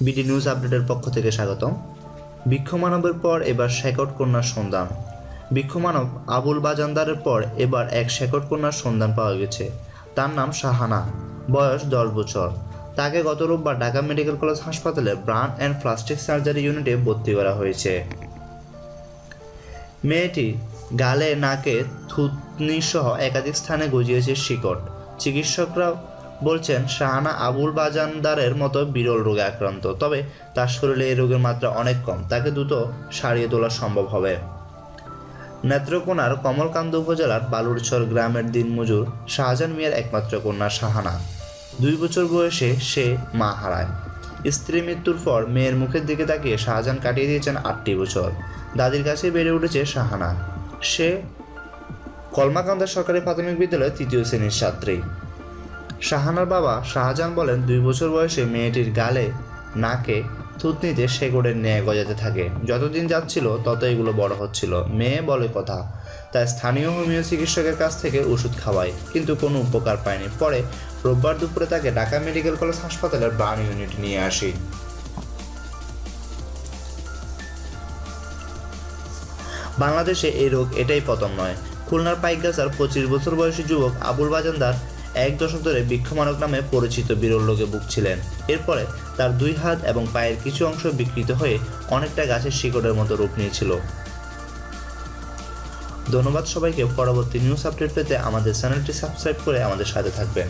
BD news আপডেটের পক্ষ থেকে স্বাগতম। বৃক্ষমানবের পর এবার শেকট কন্যার সন্ধান। বৃক্ষমানব আবুল বাজানদারের পর এবার এক শেকট কন্যার সন্ধান পাওয়া গেছে। তার নাম শাহানা। বয়স দশ বছর। তাকে গত রোববার ঢাকা মেডিকেল কলেজ হাসপাতালে ব্রান অ্যান্ড প্লাস্টিক সার্জারি ইউনিটে ভর্তি করা হয়েছে। মেয়েটি গালে, নাকে থুতনি সহ একাধিক স্থানে গজিয়েছে শিকট চিকিৎসকরা বলছেন, শাহানা আবুল বাজানদারের মতো বিরল রোগে আক্রান্ত। তবে তার শরীরে এই রোগের মাত্রা অনেক কম। তাকে দ্রুত সারিয়ে তোলা সম্ভব হবে। নেত্রকোনার কমলকান্দ উপজেলার বালুরচর গ্রামের দিনমজুর শাহজাহান মিয়ার একমাত্র কন্যা শাহানা। দুই বছর বয়সে সে মা হারায়। স্ত্রী মৃত্যুর পর মেয়ের মুখের দিকে তাকিয়ে শাহজাহান কাটিয়ে দিয়েছেন আটটি বছর। দাদির কাছে বেড়ে উঠেছে শাহানা। সে কলমাকান্দা সরকারি প্রাথমিক বিদ্যালয়ের তৃতীয় শ্রেণির ছাত্রী। শাহানার বাবা শাহজাহান বলেন, দুই বছর বয়সে মেয়েটির গালে, নাকে থুতনিতে শেকড়ের ন্যায় গজাতে থাকে। যতদিন যাচ্ছিল তত এগুলো বড় হচ্ছিল। মেয়ে বলে কথা, তাই স্থানীয় হোমিও চিকিৎসকের কাছ থেকে ওষুধ খাওয়ায়, কিন্তু কোনো উপকার পায়নি। পরে রোববার দুপুরে তাকে ঢাকা মেডিকেল কলেজ হাসপাতালের বার্ন ইউনিট নিয়ে আসি। বাংলাদেশে এই রোগ এটাই প্রথম নয়। খুলনার পাইকগাছার পঁচিশ বছর বয়সী যুবক আবুল বাজানদার এক দশক ধরে বৃক্ষমানক নামে পরিচিত বিরল রোগে ভুগছিলেন। এরপরে তার দুই হাত এবং পায়ের কিছু অংশ বিকৃত হয়ে অনেকটা গাছের শিকড়ের মতো রূপ নিয়েছিল। ধন্যবাদ সবাইকে। পরবর্তী নিউজ আপডেট পেতে আমাদের চ্যানেলটি সাবস্ক্রাইব করে আমাদের সাথে থাকবেন।